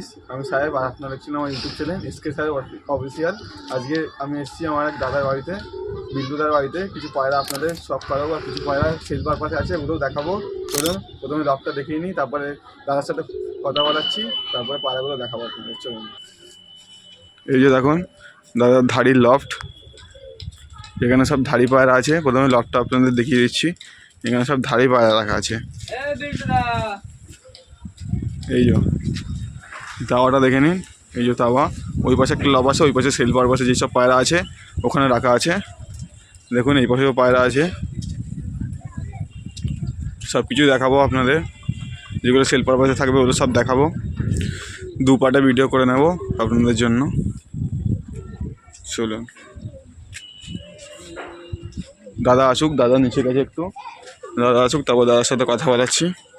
Rice আমি সাহেব আর আপনারা দেখছিলাম আমার YouTube channel SK Saheb official আজকে আমি এসেছি আমার এক দাদার বাড়িতে বিদ্যুদার বাড়িতে। কিছু পায়রা আপনাদের সব করাবো, আর কিছু পায়রা সেল পারপাসে আছে, ওগুলোও দেখাবো। চলুন, প্রথমে লকটা দেখিয়ে নিই, তারপরে দাদার সাথে কথা বলাচ্ছি, তারপরে পায়রাগুলো দেখাবো আপনাদের। চলুন। এই যে দেখুন দাদার ধাড়ির লফট এখানে সব ধাড়ি পায়রা আছে, প্রথমে লফটটা আপনাদের দেখিয়ে দিচ্ছি। এখানে সব ধাড়ি পায়রা রাখা আছে। এই যে তাওয়াটা দেখে নিন। এই যে তাওয়া ওই পাশে একটা লব আছে, ওই পাশে সেল পারপাসে যেসব পায়রা আছে, ওখানে রাখা আছে। দেখুন, এই পাশেও পায়রা আছে। সব কিছু দেখাবো আপনাদের। যেগুলো সেল পারপাসে থাকবে, ওগুলো সব দেখাবো। দু পার্টে ভিডিও করে নেব আপনাদের জন্য। চলুন। দাদা আসুক, দাদা নিচে গেছে একটু। দাদা আসুক, তারপর দাদার সাথে কথা বলাচ্ছি।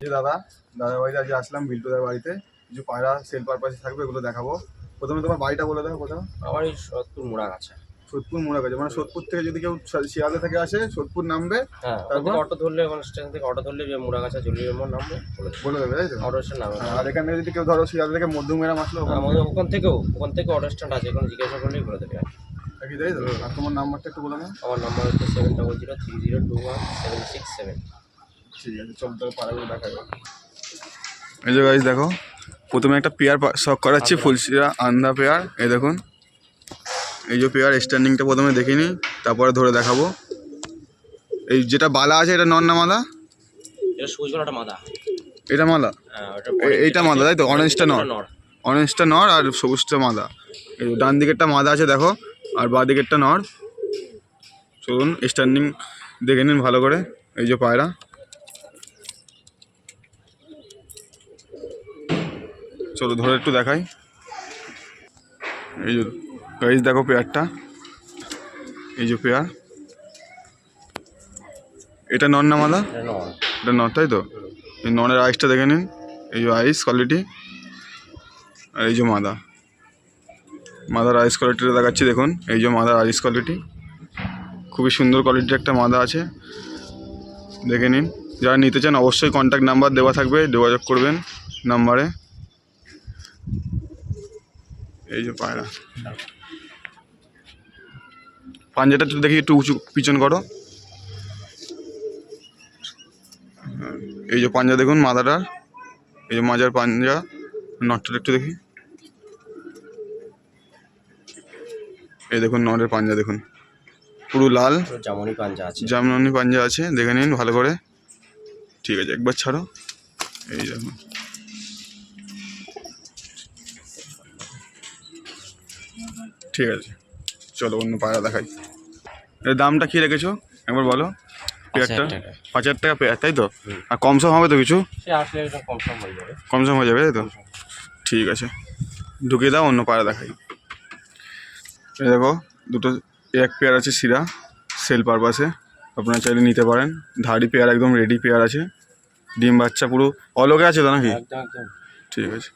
যে দাদা দাদার বাড়িতে আজকে আসলাম বিল্টুদার বাড়িতে কিছু পায়রা সেল পারপাসে থাকবে এগুলো দেখাবো। প্রথমে তোমার বাড়িটা বলে দাও কোথাও। আমার এই সত্তর মোড়া আছে সোদপুর মোড়া গেছে মানে সোদপুর থেকে যদি কেউ শিয়ালদা থেকে আসে সোদপুর নামবে হ্যাঁ তারপর? অটো ধরলে মানে স্টেশন থেকে অটো ধরলে যে মোড়া গাছা চলে যাব নামবো বলে দেবে। তাই তো? অটো স্ট্যান্ড নামে। আর এখান থেকে যদি কেউ ধরো শিয়ালদা থেকে মধ্যমেরাম আসলো ওখানে আমাদের ওখান থেকেও ওখান থেকে অটো স্ট্যান্ড আছে কোনো জিজ্ঞাসা করলেই বলে দেবে। কি তাই তো? আর তোমার নাম্বারটা একটু বলে না আমার নাম্বার হচ্ছে seven double zero three zero two one seven six seven ঠিক আছে চল তাহলে পাড়াগুলো দেখা যাবে এই যে গাইজ দেখো প্রথমে একটা পেয়ার শখ করাচ্ছি ফুলশিরা আন্দা পেয়ার এই দেখুন। এই যে পেয়ার স্ট্যান্ডিংটা প্রথমে দেখে নিই তারপরে ধরে দেখাবো। এই যেটা বালা আছে এটা নন না মালা? এটা সবুজ মালা। হ্যাঁ এইটা মাদা তাই তো? অরেঞ্জটা নর। নর। অরেঞ্জটা নর আর সবুজটা মাদা এই ডান দিকেরটা মাদা আছে দেখো আর বাঁ দিকেরটা নর। চলুন স্ট্যান্ডিং দেখে নিন ভালো করে এই যে পায়রা। চলো ধরে একটু দেখাই। এই যে গাইজ দেখো পেয়ারটা। এই যে পেয়ার। এটা নন না মাদা এটা নন। তাই তো? এই ননের আইসটা দেখে নিন। এই যে আইস কোয়ালিটি আর এই যে মাদা। মাদার আইস কোয়ালিটিটা দেখাচ্ছি দেখুন। এই যে মাদার আইস কোয়ালিটি খুবই সুন্দর কোয়ালিটির একটা মাদা আছে। দেখে নিন। যারা নিতে চান অবশ্যই কন্ট্যাক্ট নাম্বার দেওয়া থাকবে। যোগাযোগ করবেন নাম্বারে। এই যে পায়রা। পাঞ্জাটা একটু দেখি একটু উঁচু পিছন করো। এই যে পাঞ্জা দেখুন মাদাটা এই যে মাজার পাঞ্জা নটটা একটু দেখি। এই দেখুন নটের পাঞ্জা দেখুন। পুরো লাল। জামনি পাঞ্জা আছে। জামনি পাঞ্জা আছে দেখে নিন ভালো করে। ঠিক আছে একবার ছাড়ো। এই দেখুন। ঠিক আছে। চলো অন্য পায়রা দেখাই। এর দামটা কী রেখেছো? একবার বলো। পেয়ারটা? পাঁচ হাজার টাকা। পেয়ার তাই তো? আর কম সম হবে তো কিছু? সে আসলে এটা কম সম হয়ে যাবে। তাই তো? ঠিক আছে। ঢুকিয়ে দাও অন্য পায়রা দেখাই। দেখো দুটো এক পেয়ার আছে শিরা সেল পারপাসে। আপনারা চাইলে নিতে পারেন। ধাড়ি পেয়ার একদম রেডি পেয়ার আছে। ডিম বাচ্চা পুরো অলগে আছে তো নাকি? ঠিক আছে।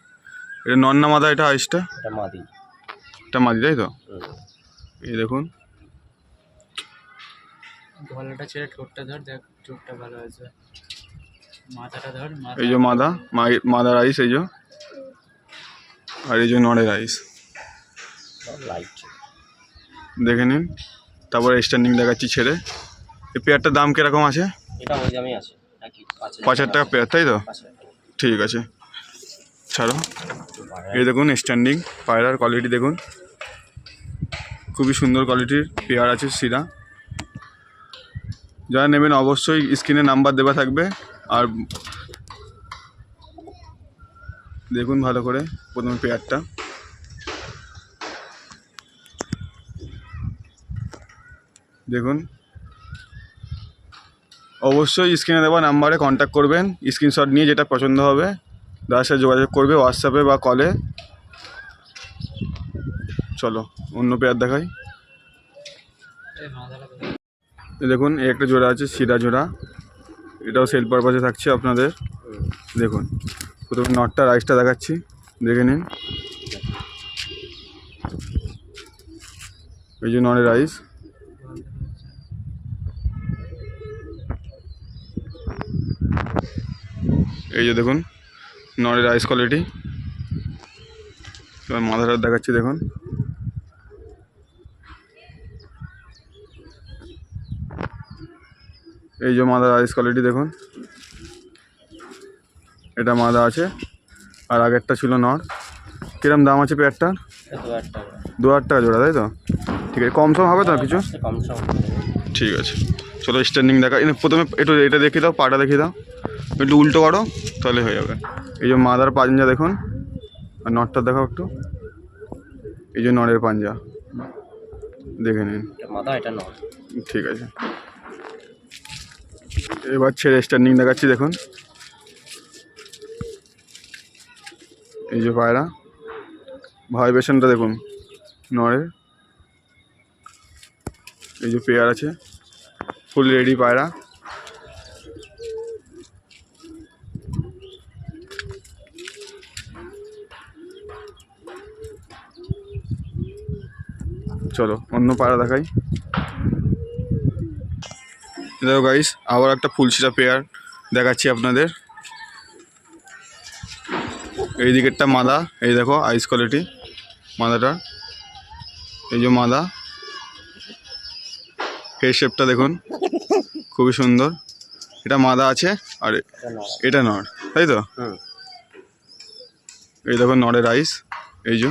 এটা নন্না মাদা এটা আইসটা মাদি। এটা মাদি তাই তো? এই দেখুন। গলাটা ছেড়ে ঠোঁটটা ধর দেখ চোখটা ভালো আছে। মাথাটা ধর এই যে মাদা মাই- মাদার আইস এই যে। আর এই যে নড়ের আইস লাইট দেখে নিন। তারপরে স্ট্যান্ডিং দেখাচ্ছি ছেড়ে। এই পেয়ারটার দাম কীরকম আছে? এটা ওই দামই আছে পাঁচ হাজার টাকা পেয়ার তাই তো। ঠিক আছে। ছাড়ো। এই দেখুন স্ট্যান্ডিং পায়রার কোয়ালিটি দেখুন। খুবই সুন্দর কোয়ালিটির পেয়ার আছে সিরা যারা নেবেন অবশ্যই স্ক্রিনে নাম্বার দেওয়া থাকবে। আর দেখুন ভালো করে প্রথমে পেয়ারটা দেখুন। অবশ্যই স্ক্রিনে দেওয়া নাম্বারে কন্ট্যাক্ট করবেন। স্ক্রিনশট নিয়ে যেটা পছন্দ হবে দাদার সাথে যোগাযোগ করবে হোয়াটসঅ্যাপে বা কলে চলো, অন্য পেয়ার দেখাই। দেখুন, এই একটা জোড়া আছে, সিরা জোড়া। এটাও সেল পারপাসে থাকছে আপনাদের। দেখুন, প্রথমে নটটা রাইসটা দেখাচ্ছি। দেখে নিন। এই যে নরের রাইস এই যে দেখুন নরের আইস কোয়ালিটি এবার মাথাটা দেখাচ্ছি, দেখুন। এই যে মাদার আইস কোয়ালিটি দেখুন। এটা মাদা আছে আর আগেরটা ছিল নর। কিরম দাম আছে পেয়ারটার দু হাজার টাকা জোড়া তাই তো? ঠিক আছে কম সম হবে তো কিছু? ঠিক আছে চলো স্ট্যান্ডিং দেখা। প্রথমে একটু এটা দেখিয়ে দাও পাটা দেখিয়ে দাও। একটু উল্টো করো তাহলে হয়ে যাবে। এই যে মাদার পাঞ্জা দেখুন আর নটটা দেখাও একটু। এই যে নরের পাঞ্জা। দেখে নিন। ঠিক আছে। এবার ছেড়ে স্ট্যান্ডিং দেখাচ্ছি, দেখুন। এই যে পায়রা, ভাইব্রেশনটা দেখুন নরের এই যে পেয়ার আছে, ফুল রেডি পায়রা। চলো, অন্য পায়রা দেখাই। দেখো গাইস আবার একটা ফুলশিরা পেয়ার দেখাচ্ছি আপনাদের। এই দিকেরটা মাদা এই দেখো আইস কোয়ালিটি মাদাটা। এই যে মাদা ফেস শেপটা দেখুন খুবই সুন্দর। এটা মাদা আছে আর এটা নড় তাই তো? এই দেখো নড়ের আইস এই যে।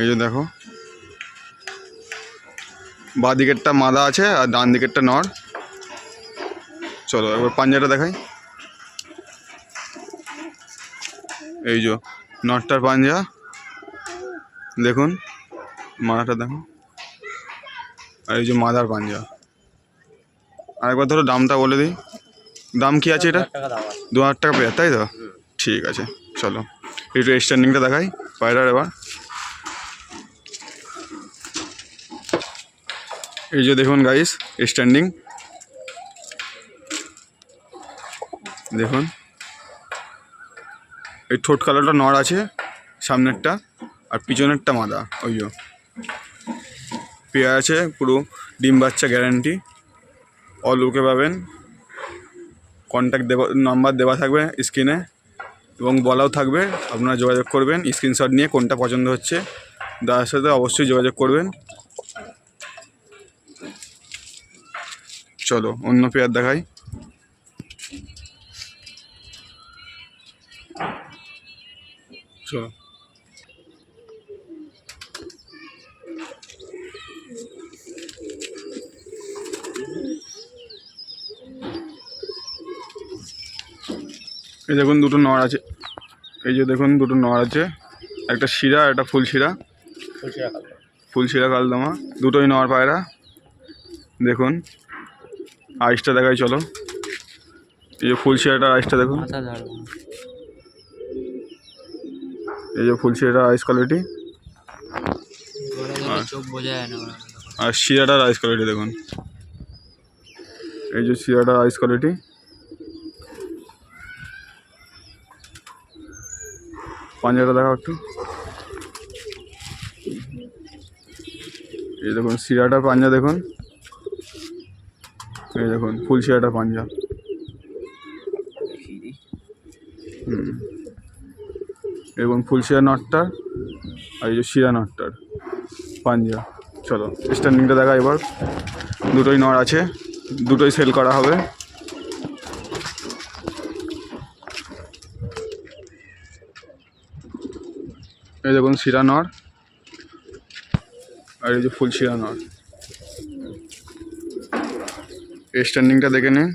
এই যে দেখো বাঁ দিকেরটা মাদা আছে আর ডান দিকেরটা নর। চলো, এবার পাঞ্জাটা দেখাই। এই যে নটটার পাঞ্জা। দেখুন, মাদাটা দেখুন। আর এই যে মাদার পাঞ্জা। আরেকবার ধরো দামটা বলে দিই। দাম কি আছে এটা? দু হাজার টাকা পেয়ার তাই তো? ঠিক আছে, চলো। একটু স্ট্যান্ডিংটা দেখাই, পায়রার এবার। এই যে দেখুন গাইস স্ট্যান্ডিং দেখুন। এই ঠোঁট কালারটা নড় আছে, সামনেরটা, আর পিছনেরটা মাদা, ওই যে। পেয়ার আছে, পুরো ডিম বাচ্চা গ্যারান্টি অল ওকে পাবেন। কন্ট্যাক্ট দেওয়া নাম্বার দেওয়া থাকবে স্ক্রিনে এবং বলাও থাকবে, আপনারা যোগাযোগ করবেন স্ক্রিনশট নিয়ে কোনটা পছন্দ হচ্ছে। দাদার সাথে অবশ্যই যোগাযোগ করবেন। চলো অন্য পেয়ার দেখাই। চলো। এই দেখুন দুটো নড় আছে। এই যে দেখুন দুটো নড় আছে। একটা শিরা আর একটা ফুল শিরা ফুল শিরা কালদামা। দুটোই নড় পায়রা। দেখুন। আইসটা দেখাই চলো এই যে ফুল শিরাটার আইসটা ধরো এই যে ফুল শিরাটার আইস কোয়ালিটি। আর শিরাটার আইস কোয়ালিটি দেখুন। এই যে শিরাটার আইস কোয়ালিটি। পাঞ্জাটা দেখাও একটু। এই দেখুন শিরাটার পাঞ্জা দেখুন। এই দেখুন ফুল শিরাটার পাঞ্জা হুম। এবং ফুল শিরা নটটার আর এই যে শিরা নটটার পাঞ্জা চলো স্ট্যান্ডিংটা দেখা এবার। দুটোই নর আছে দুটোই সেল করা হবে। এই দেখুন শিরা নর আর এই যে ফুল শিরা নর স্ট্যান্ডিংটা দেখে নিন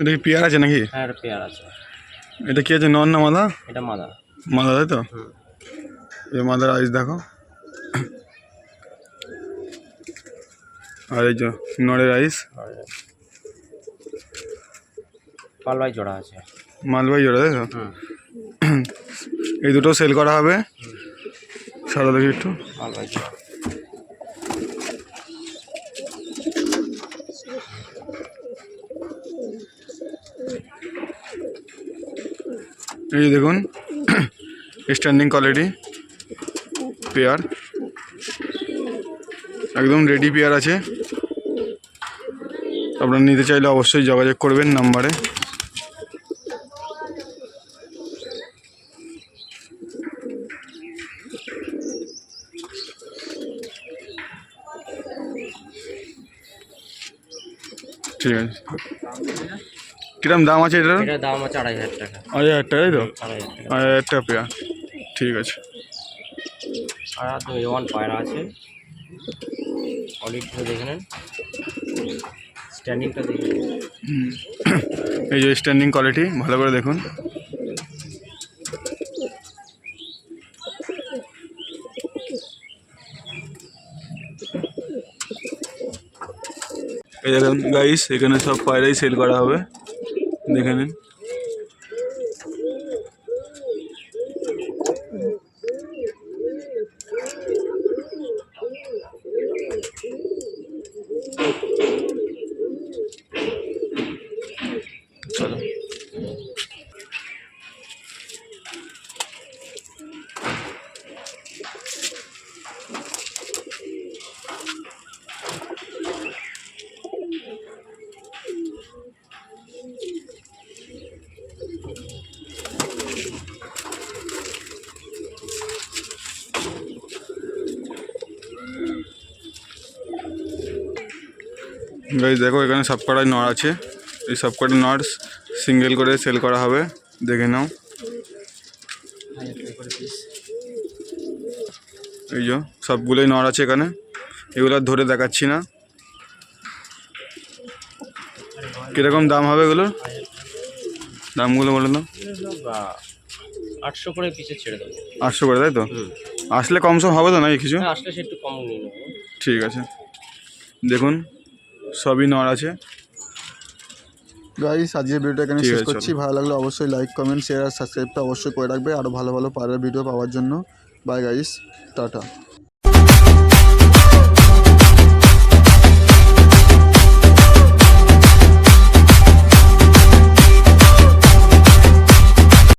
এটা কি পেয়ার আছে নাকি? হ্যাঁ এটা পেয়ার আছে। এটা কি আছে? নন না মাদা এটা মাদা মাদা তাই তো? এই মাদার আইস দেখো। আর এই যে নড়ের আইস আর পালবাই জোড়া আছে। মালবাই জোড়া তাই তো? এই দুটো সেল করা হবে। সারা দেখি একটু। ভালো আছে এই দেখুন স্ট্যান্ডিং কোয়ালিটি পেয়ার একদম রেডি পেয়ার আছে। আপনারা নিতে চাইলে অবশ্যই যোগাযোগ করবেন নাম্বারে। ঠিক আছে। কিরম দাম আছে এটার? এটার দাম আছে আড়াই হাজার টাকা। আড়াই হাজার টাকাই তো? আড়াই হাজার টাকা। পেয়ার ঠিক আছে। আর পায়রা আছে। কোয়ালিটিটা দেখে নেন। স্ট্যান্ডিংটা দেখে এই যে স্ট্যান্ডিং কোয়ালিটি, ভালো করে দেখুন। এই দেখুন গাইস এখানে সব পায়রাই সেল করা হবে। দেখে নিন। গাইজ দেখো এখানে সব কটাই নড় আছে। এই সব কটা নড় সিঙ্গেল করে সেল করা হবে। দেখে নাও। এই যে সবগুলোই নড় আছে এখানে। এগুলো আর ধরে দেখাচ্ছি না। কীরকম দাম হবে এগুলোর? দামগুলো বলে দাও। আটশো করে পিসে ছেড়ে দেবো। আটশো করে তাই তো? আসলে কম সম হবে তো নাকি কিছু? আসলে একটু কম নিয়ে ঠিক আছে। দেখুন। সবই নর আছে। গাইস আজকের ভিডিওটা এখানে শেষ করছি। ভালো লাগলে অবশ্যই লাইক কমেন্ট শেয়ার আর সাবস্ক্রাইবটা অবশ্যই করে রাখবে। আরও ভালো ভালো পাড়ার ভিডিও পাওয়ার জন্য। Bye guys tata.